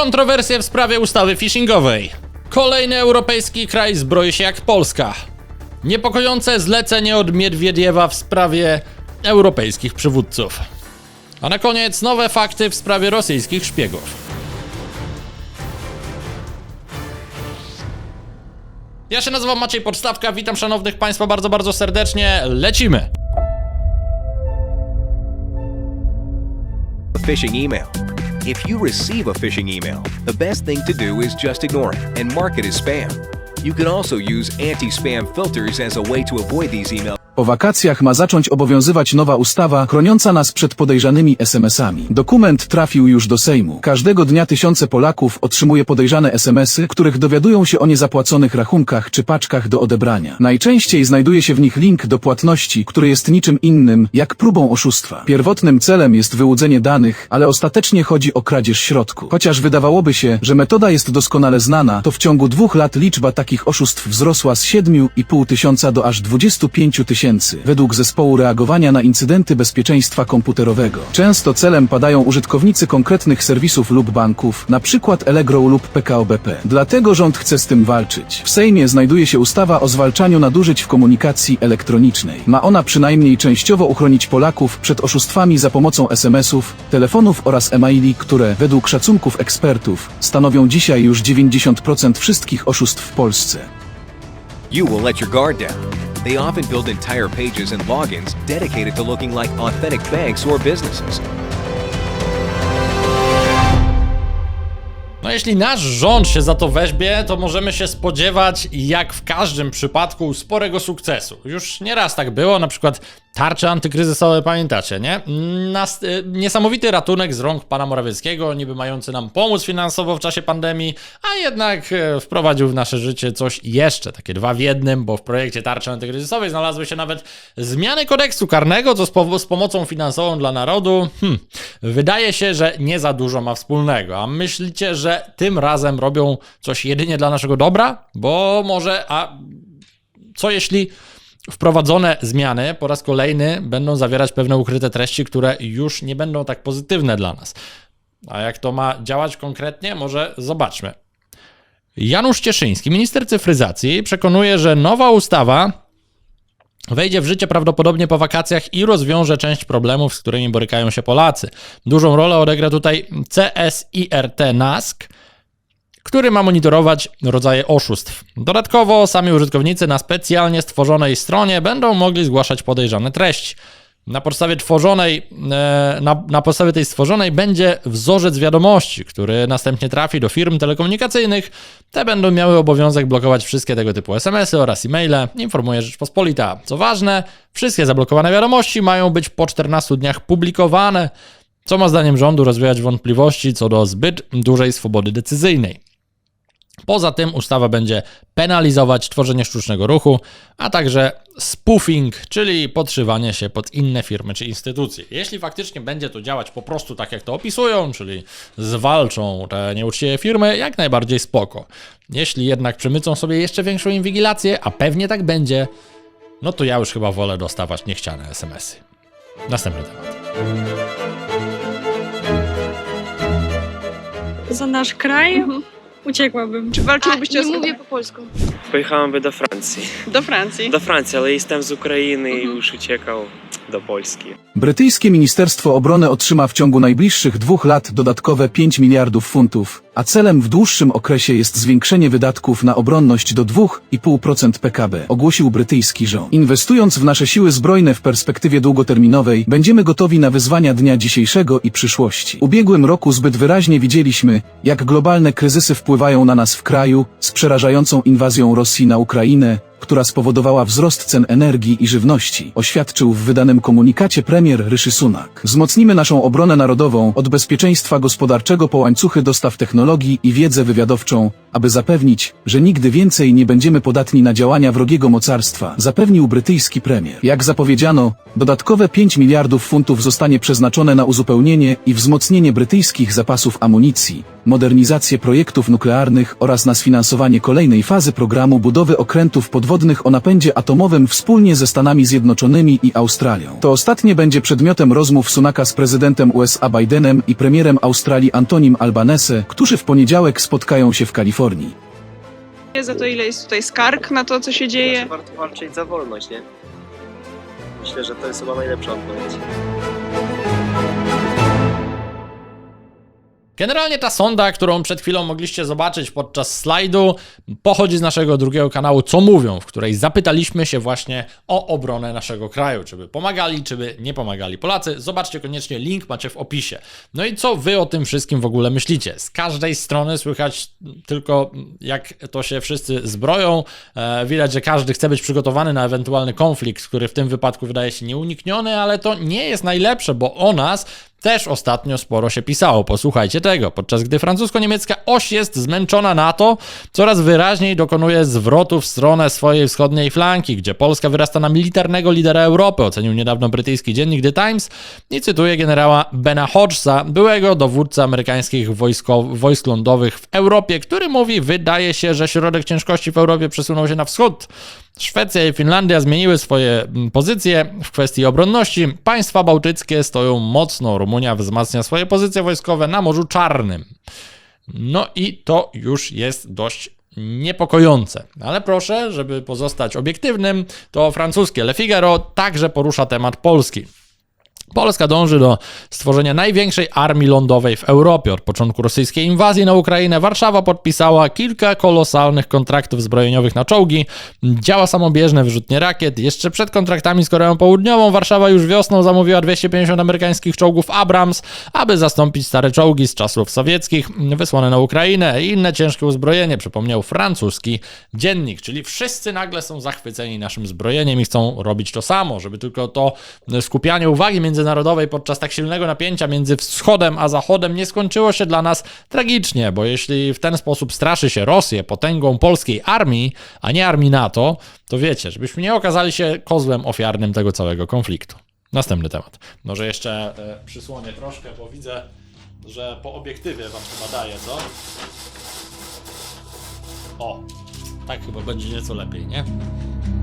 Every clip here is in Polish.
Kontrowersje w sprawie ustawy phishingowej. Kolejny europejski kraj zbroi się jak Polska. Niepokojące zlecenie od Miedwiediewa w sprawie europejskich przywódców. A na koniec nowe fakty w sprawie rosyjskich szpiegów. Ja się nazywam Maciej Podstawka, witam szanownych państwa bardzo, bardzo serdecznie. Lecimy! Phishing email. If you receive a phishing email, the best thing to do is just ignore it and mark it as spam. You can also use anti spam filters as a way to avoid these emails. Po wakacjach ma zacząć obowiązywać nowa ustawa chroniąca nas przed podejrzanymi SMS-ami. Dokument trafił już do Sejmu. Każdego dnia tysiące Polaków otrzymuje podejrzane SMS-y, których dowiadują się o niezapłaconych rachunkach czy paczkach do odebrania. Najczęściej znajduje się w nich link do płatności, który jest niczym innym jak próbą oszustwa. Pierwotnym celem jest wyłudzenie danych, ale ostatecznie chodzi o kradzież środku. Chociaż wydawałoby się, że metoda jest doskonale znana, to w ciągu dwóch lat liczba takich oszustw wzrosła z 7,5 tysiąca do aż 25 tysięcy, według zespołu reagowania na incydenty bezpieczeństwa komputerowego. Często celem padają użytkownicy konkretnych serwisów lub banków, przykład Allegro lub PKO BP. Dlatego rząd chce z tym walczyć. W Sejmie znajduje się ustawa o zwalczaniu nadużyć w komunikacji elektronicznej. Ma ona przynajmniej częściowo uchronić Polaków przed oszustwami za pomocą SMS-ów, telefonów oraz e-maili, które, według szacunków ekspertów, stanowią dzisiaj już 90% wszystkich oszustw w Polsce. You will let your guard down. They often build entire pages and logins dedicated to looking like authentic banks or businesses. No jeśli nasz rząd się za to weźmie, to możemy się spodziewać, jak w każdym przypadku, sporego sukcesu. Już nieraz tak było, na przykład tarcze antykryzysowe, pamiętacie, nie? Nas, y, niesamowity ratunek z rąk pana Morawieckiego, niby mający nam pomóc finansowo w czasie pandemii, a jednak y, wprowadził w nasze życie coś jeszcze, takie dwa w jednym, bo w projekcie tarczy antykryzysowej znalazły się nawet zmiany kodeksu karnego, co z, po, z pomocą finansową dla narodu, hmm, wydaje się, że nie za dużo ma wspólnego. A myślicie, że tym razem robią coś jedynie dla naszego dobra? Bo może, a co jeśli wprowadzone zmiany po raz kolejny będą zawierać pewne ukryte treści, które już nie będą tak pozytywne dla nas? A jak to ma działać konkretnie? Może zobaczmy. Janusz Cieszyński, minister cyfryzacji, przekonuje, że nowa ustawa wejdzie w życie prawdopodobnie po wakacjach i rozwiąże część problemów, z którymi borykają się Polacy. Dużą rolę odegra tutaj CSIRT NASK, który ma monitorować rodzaje oszustw. Dodatkowo sami użytkownicy na specjalnie stworzonej stronie będą mogli zgłaszać podejrzane treści. Na podstawie tworzonej, e, na, na podstawie tej stworzonej będzie wzorzec wiadomości, który następnie trafi do firm telekomunikacyjnych. Te będą miały obowiązek blokować wszystkie tego typu SMS-y oraz e-maile, informuje Rzeczpospolita. Co ważne, wszystkie zablokowane wiadomości mają być po 14 dniach publikowane, co ma zdaniem rządu rozwijać wątpliwości co do zbyt dużej swobody decyzyjnej. Poza tym ustawa będzie penalizować tworzenie sztucznego ruchu, a także spoofing, czyli podszywanie się pod inne firmy czy instytucje. Jeśli faktycznie będzie to działać po prostu tak, jak to opisują, czyli zwalczą te nieuczciwe firmy, jak najbardziej spoko. Jeśli jednak przemycą sobie jeszcze większą inwigilację, a pewnie tak będzie, no to ja już chyba wolę dostawać niechciane SMS-y. Następny temat. za nasz kraj uciekłabym. Czy walczyłybyście nie o swobodę? mówię po polsku. Pojechałem do Francji. Do Francji. Do Francji, ale jestem z Ukrainy i już uciekał do Polski. Brytyjskie Ministerstwo Obrony otrzyma w ciągu najbliższych dwóch lat dodatkowe 5 miliardów funtów, a celem w dłuższym okresie jest zwiększenie wydatków na obronność do 2,5% PKB, ogłosił brytyjski rząd. Inwestując w nasze siły zbrojne w perspektywie długoterminowej, będziemy gotowi na wyzwania dnia dzisiejszego i przyszłości. W ubiegłym roku zbyt wyraźnie widzieliśmy, jak globalne kryzysy wpływają na nas w kraju z przerażającą inwazją Rosji na Ukrainę, która spowodowała wzrost cen energii i żywności, oświadczył w wydanym komunikacie premier Ryszy Sunak. Wzmocnimy naszą obronę narodową od bezpieczeństwa gospodarczego po łańcuchy dostaw technologii i wiedzę wywiadowczą, aby zapewnić, że nigdy więcej nie będziemy podatni na działania wrogiego mocarstwa, zapewnił brytyjski premier. Jak zapowiedziano, dodatkowe 5 miliardów funtów zostanie przeznaczone na uzupełnienie i wzmocnienie brytyjskich zapasów amunicji, modernizację projektów nuklearnych oraz na sfinansowanie kolejnej fazy programu budowy okrętów podwodnych o napędzie atomowym wspólnie ze Stanami Zjednoczonymi i Australią. To ostatnie będzie przedmiotem rozmów Sunaka z prezydentem USA Bidenem i premierem Australii Antonim Albanese, którzy w poniedziałek spotkają się w Kalifornii. Za to, ile jest tutaj skarg na to, co się dzieje. Warto walczyć za wolność, nie? Myślę, że to jest chyba najlepsza odpowiedź. Generalnie ta sonda, którą przed chwilą mogliście zobaczyć podczas slajdu, pochodzi z naszego drugiego kanału Co Mówią, w której zapytaliśmy się właśnie o obronę naszego kraju, czy by pomagali, czy by nie pomagali Polacy. Zobaczcie koniecznie, link macie w opisie. No i co wy o tym wszystkim w ogóle myślicie? Z każdej strony słychać tylko jak to się wszyscy zbroją. E, widać, że każdy chce być przygotowany na ewentualny konflikt, który w tym wypadku wydaje się nieunikniony, ale to nie jest najlepsze, bo o nas też ostatnio sporo się pisało. Posłuchajcie tego. Podczas gdy francusko-niemiecka oś jest zmęczona NATO, coraz wyraźniej dokonuje zwrotu w stronę swojej wschodniej flanki, gdzie Polska wyrasta na militarnego lidera Europy, ocenił niedawno brytyjski dziennik The Times i cytuje generała Bena Hodgesa, byłego dowódcę amerykańskich wojsko, wojsk lądowych w Europie, który mówi, wydaje się, że środek ciężkości w Europie przesunął się na wschód. Szwecja i Finlandia zmieniły swoje mm, pozycje w kwestii obronności. Państwa bałtyckie stoją mocno. Rumunia wzmacnia swoje pozycje wojskowe na Morzu Czarnym. No i to już jest dość niepokojące. Ale proszę, żeby pozostać obiektywnym, to francuskie Le Figaro także porusza temat Polski. Polska dąży do stworzenia największej armii lądowej w Europie. Od początku rosyjskiej inwazji na Ukrainę Warszawa podpisała kilka kolosalnych kontraktów zbrojeniowych na czołgi, działa samobieżne wyrzutnie rakiet. Jeszcze przed kontraktami z Koreą Południową Warszawa już wiosną zamówiła 250 amerykańskich czołgów Abrams, aby zastąpić stare czołgi z czasów sowieckich wysłane na Ukrainę i inne ciężkie uzbrojenie, przypomniał francuski dziennik. Czyli wszyscy nagle są zachwyceni naszym zbrojeniem i chcą robić to samo, żeby tylko to skupianie uwagi międzynarodowej podczas tak silnego napięcia między wschodem a zachodem nie skończyło się dla nas tragicznie, bo jeśli w ten sposób straszy się Rosję potęgą polskiej armii, a nie armii NATO, to wiecie, żebyśmy nie okazali się kozłem ofiarnym tego całego konfliktu. Następny temat. Może jeszcze e, przysłonię troszkę, bo widzę, że po obiektywie wam chyba daje, co? O, tak chyba będzie nieco lepiej, nie?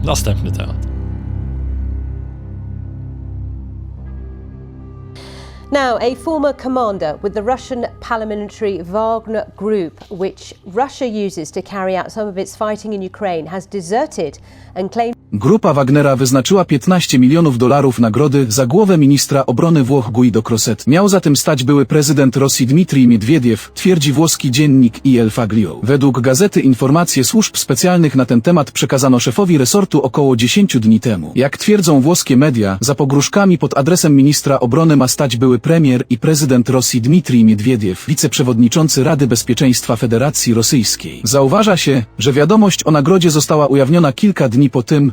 Następny temat. Now, a former commander with the Russian paramilitary Wagner Group, which Russia uses to carry out some of its fighting in Ukraine, has deserted and claimed. Grupa Wagnera wyznaczyła 15 milionów dolarów nagrody za głowę ministra obrony Włoch Guido Croset. Miał za tym stać były prezydent Rosji Dmitrij Miedwiediew, twierdzi włoski dziennik Il Faglio. Według gazety informacje służb specjalnych na ten temat przekazano szefowi resortu około 10 dni temu. Jak twierdzą włoskie media, za pogróżkami pod adresem ministra obrony ma stać były premier i prezydent Rosji Dmitrij Miedwiediew, wiceprzewodniczący Rady Bezpieczeństwa Federacji Rosyjskiej. Zauważa się, że wiadomość o nagrodzie została ujawniona kilka dni po tym,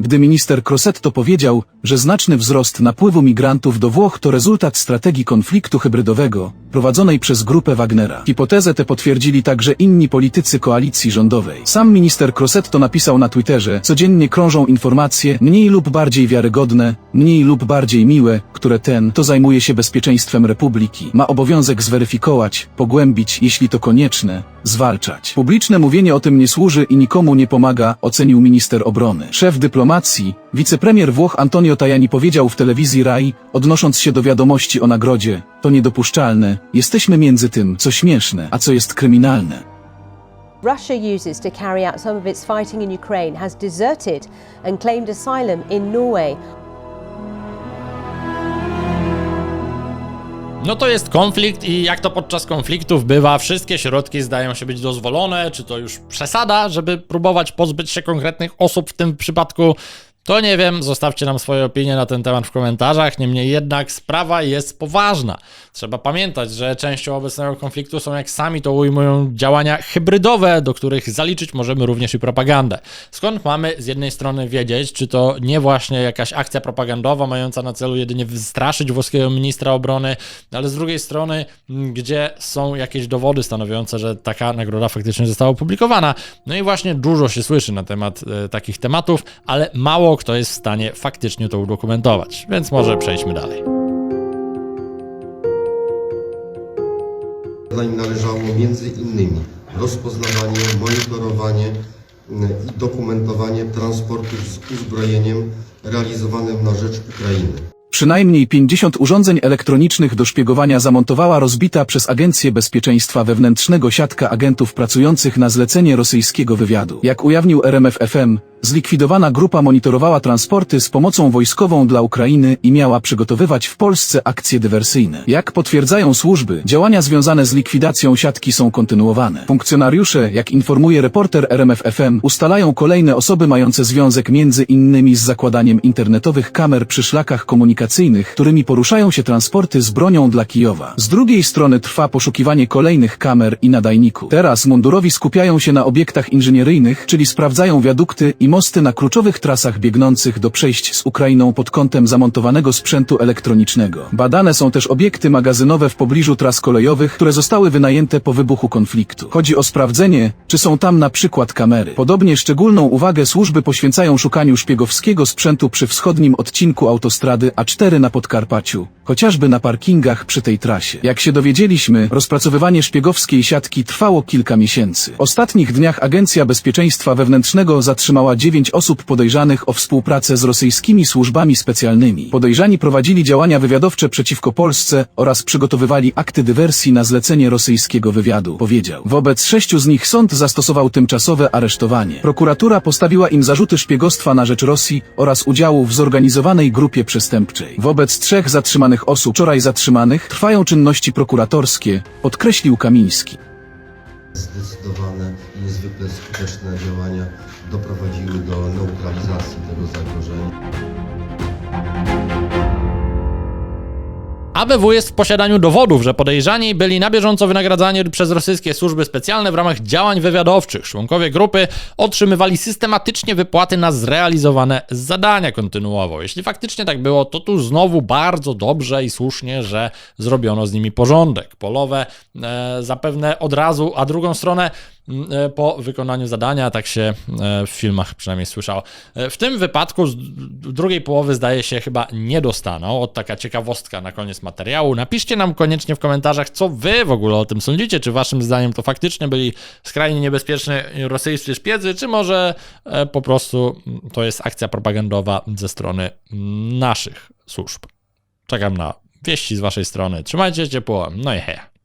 gdy minister Crosetto powiedział, że znaczny wzrost napływu migrantów do Włoch to rezultat strategii konfliktu hybrydowego prowadzonej przez grupę Wagnera. Hipotezę tę potwierdzili także inni politycy koalicji rządowej. Sam minister Crosetto napisał na Twitterze, codziennie krążą informacje, mniej lub bardziej wiarygodne, mniej lub bardziej miłe, które ten, to zajmuje się bezpieczeństwem Republiki, ma obowiązek zweryfikować, pogłębić, jeśli to konieczne, zwalczać. Publiczne mówienie o tym nie służy i nikomu nie pomaga, ocenił minister obrony. Szef dyplomacji, wicepremier Włoch Antonio Tajani powiedział w telewizji RAI, odnosząc się do wiadomości o nagrodzie, to niedopuszczalne, jesteśmy między tym, co śmieszne, a co jest kryminalne. Russia uses to carry out some of its fighting in Ukraine has deserted and claimed asylum in Norway. No to jest konflikt i jak to podczas konfliktów bywa, wszystkie środki zdają się być dozwolone, czy to już przesada, żeby próbować pozbyć się konkretnych osób w tym przypadku. To nie wiem, zostawcie nam swoje opinie na ten temat w komentarzach. Niemniej jednak sprawa jest poważna. Trzeba pamiętać, że częścią obecnego konfliktu są, jak sami to ujmują, działania hybrydowe, do których zaliczyć możemy również i propagandę. Skąd mamy z jednej strony wiedzieć, czy to nie właśnie jakaś akcja propagandowa mająca na celu jedynie wystraszyć włoskiego ministra obrony, ale z drugiej strony, gdzie są jakieś dowody stanowiące, że taka nagroda faktycznie została opublikowana. No i właśnie dużo się słyszy na temat e, takich tematów, ale mało kto jest w stanie faktycznie to udokumentować. Więc może przejdźmy dalej. Zadań należało między innymi rozpoznawanie, monitorowanie mm, i dokumentowanie transportów z uzbrojeniem realizowanym na rzecz Ukrainy. Przynajmniej 50 urządzeń elektronicznych do szpiegowania zamontowała rozbita przez Agencję Bezpieczeństwa Wewnętrznego siatka agentów pracujących na zlecenie rosyjskiego wywiadu. Jak ujawnił RMF-FM, zlikwidowana grupa monitorowała transporty z pomocą wojskową dla Ukrainy i miała przygotowywać w Polsce akcje dywersyjne. Jak potwierdzają służby, działania związane z likwidacją siatki są kontynuowane. Funkcjonariusze, jak informuje reporter RMF-FM, ustalają kolejne osoby mające związek między innymi z zakładaniem internetowych kamer przy szlakach komunikacyjnych, którymi poruszają się transporty z bronią dla Kijowa. Z drugiej strony trwa poszukiwanie kolejnych kamer i nadajników. Teraz mundurowi skupiają się na obiektach inżynieryjnych, czyli sprawdzają wiadukty i mosty na kluczowych trasach biegnących do przejść z Ukrainą pod kątem zamontowanego sprzętu elektronicznego. Badane są też obiekty magazynowe w pobliżu tras kolejowych, które zostały wynajęte po wybuchu konfliktu. Chodzi o sprawdzenie, czy są tam na przykład kamery. Podobnie szczególną uwagę służby poświęcają szukaniu szpiegowskiego sprzętu przy wschodnim odcinku autostrady A4 na Podkarpaciu, chociażby na parkingach przy tej trasie. Jak się dowiedzieliśmy, rozpracowywanie szpiegowskiej siatki trwało kilka miesięcy. W ostatnich dniach Agencja Bezpieczeństwa Wewnętrznego zatrzymała dziewięć osób podejrzanych o współpracę z rosyjskimi służbami specjalnymi. Podejrzani prowadzili działania wywiadowcze przeciwko Polsce oraz przygotowywali akty dywersji na zlecenie rosyjskiego wywiadu, powiedział. Wobec sześciu z nich sąd zastosował tymczasowe aresztowanie. Prokuratura postawiła im zarzuty szpiegostwa na rzecz Rosji oraz udziału w zorganizowanej grupie przestępczej. Wobec trzech zatrzymanych osób, wczoraj zatrzymanych, trwają czynności prokuratorskie, podkreślił Kamiński. Zdecydowane i niezwykle skuteczne działania doprowadziły do neutralizacji tego zagrożenia. ABW jest w posiadaniu dowodów, że podejrzani byli na bieżąco wynagradzani przez rosyjskie służby specjalne w ramach działań wywiadowczych. Członkowie grupy otrzymywali systematycznie wypłaty na zrealizowane zadania kontynuowo. Jeśli faktycznie tak było, to tu znowu bardzo dobrze i słusznie, że zrobiono z nimi porządek. Polowe e, zapewne od razu, a drugą stronę po wykonaniu zadania, tak się e, w filmach przynajmniej słyszało. E, w tym wypadku z drugiej połowy zdaje się chyba nie dostaną. Od taka ciekawostka na koniec materiału. Napiszcie nam koniecznie w komentarzach, co wy w ogóle o tym sądzicie. Czy waszym zdaniem to faktycznie byli skrajnie niebezpieczni rosyjscy szpiedzy, czy może e, po prostu mm, to jest akcja propagandowa ze strony mm, naszych służb. Czekam na wieści z waszej strony. Trzymajcie się ciepło. No i hej.